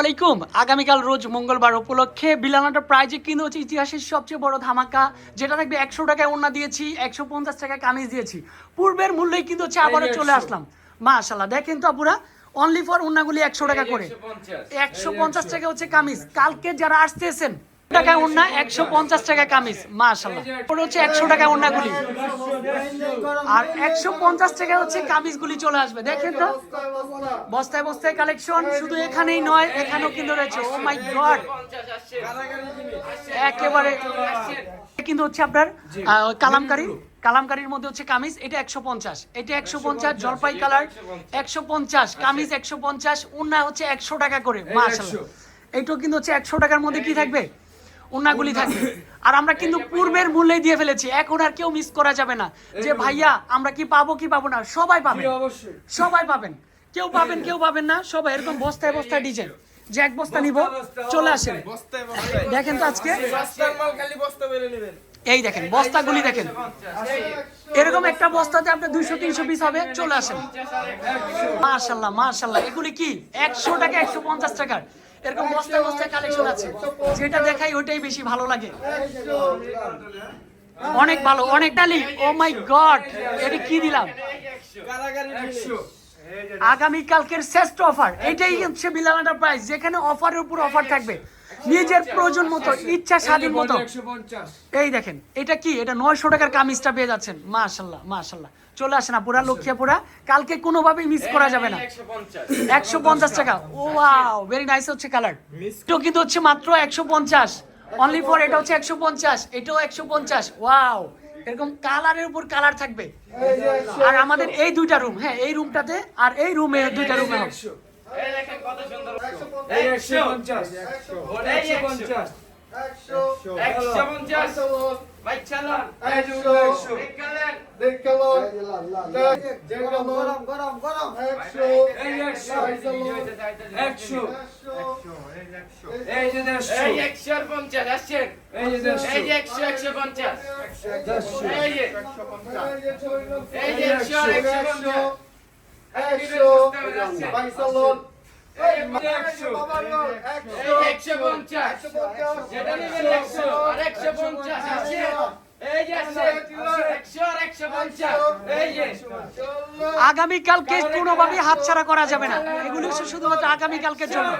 আলাইকুম। আগামীকাল রোজ মঙ্গলবার উপলক্ষে বিলানাটা প্রাইজে কিন্তু হচ্ছে ইতিহাসের সবচেয়ে বড় ধামাকা যেটা থাকবে একশো টাকায় ওনা দিয়েছি একশো পঞ্চাশ টাকায় কামিজ দিয়েছি। পূর্বের মূল্যে কিন্তু হচ্ছে আবারও চলে আসলাম। মাশাল্লাহ দেখেন তো আপুরা অনলি ফর ওনাগুলি একশো টাকা করে। একশো পঞ্চাশ টাকা হচ্ছে কামিজ। কালকে যারা আসতেছেন টাকায় ওন্না একশো পঞ্চাশ টাকা কামিজ মাশাল্লাহ ওটা হচ্ছে একশো টাকায় ওন্নাগুলি আর একশো পঞ্চাশ টাকা হচ্ছে কামিজগুলি চলে আসবে। দেখেন তো বস্তায় বস্তায় কালেকশন শুধু এখানেই নয় এখানেও কিন্তু রয়েছে। ও মাই গড একেবারে কিন্তু হচ্ছে আপনার কালামকারী কালামকারীর মধ্যে হচ্ছে কামিজ এটা একশো পঞ্চাশ। এটা একশো পঞ্চাশ জলপাই কালার একশো পঞ্চাশ কামিজ একশো পঞ্চাশ উন্না হচ্ছে একশো টাকা করে মাশাল্লাহ এইটাও কিন্তু হচ্ছে একশো টাকার মধ্যে কি থাকবে? উন্নাগুলি থাকবে আর আমরা কিন্তু পূর্বের মূল্যে দিয়ে ফেলেছি। এখন আর কেউ মিস করা যাবে না। যে ভাইয়া। আমরা কি পাবো কি পাবো না সবাই পাবেন। সবাই পাবেন। কেউ পাবেন কেউ পাবেন না। সবাই এরকম বস্তায় বস্তায় ডিজাইন যে এক বস্তা নিব চলে আসেন। দেখেন তো আজকে। রাস্তার মাল বস্তা বেরে নেবেন। এই দেখেন বস্তাগুলি দেখেন। এরকম একটা বস্তাতে আপনার দুইশো তিনশো পিস হবে। চলে আসেন। মাশাল্লাহ মাশাল্লাহ। এগুলি কি? একশো টাকা একশো পঞ্চাশ টাকার। এরকম বস্তায় বস্তায় কালেকশন আছে। যেটা দেখাই ওইটাই বেশি ভালো লাগে। অনেক ভালো অনেক ডালি ও মাই গড এটা কি দিলাম? আগামী কালকের শ্রেষ্ঠ অফার এটাই হচ্ছে বিলানাটা প্রাইস যেখানে অফারের উপর অফার থাকবে। নিজের প্রয়োজন মতো ইচ্ছা স্বাধীন মতো। এই দেখেন এটা কি? এটা নয়শো টাকার কামিজটা পেয়ে যাচ্ছেন। মাশাল্লাহ মাশাল্লাহ। চলে আসে না পুরা লক্ষ্মীপুরা। কালকে কোনোভাবেই মিস করা যাবে না। একশো পঞ্চাশ টাকা। ও ওয়াও ভেরি নাইস হচ্ছে কালার এটাও কিন্তু হচ্ছে মাত্র একশো পঞ্চাশ। অনলি ফর এটা হচ্ছে একশো পঞ্চাশ এটাও একশো পঞ্চাশ। ওয়াও এরকম কালারের উপর কালার থাকবে। আর আমাদের এই দুইটা রুম হ্যাঁ এই রুমটাতে আর এই রুমে দুইটা রুমে হবে। একশো পঞ্চাশ। একশো পঞ্চাশ। এই যে একশো একশো পঞ্চাশ। একশো পঞ্চাশ আগামীকালকে কোনোভাবেই হাতছাড়া করা যাবে না। এগুলো শুধুমাত্র আগামীকালকের জন্য।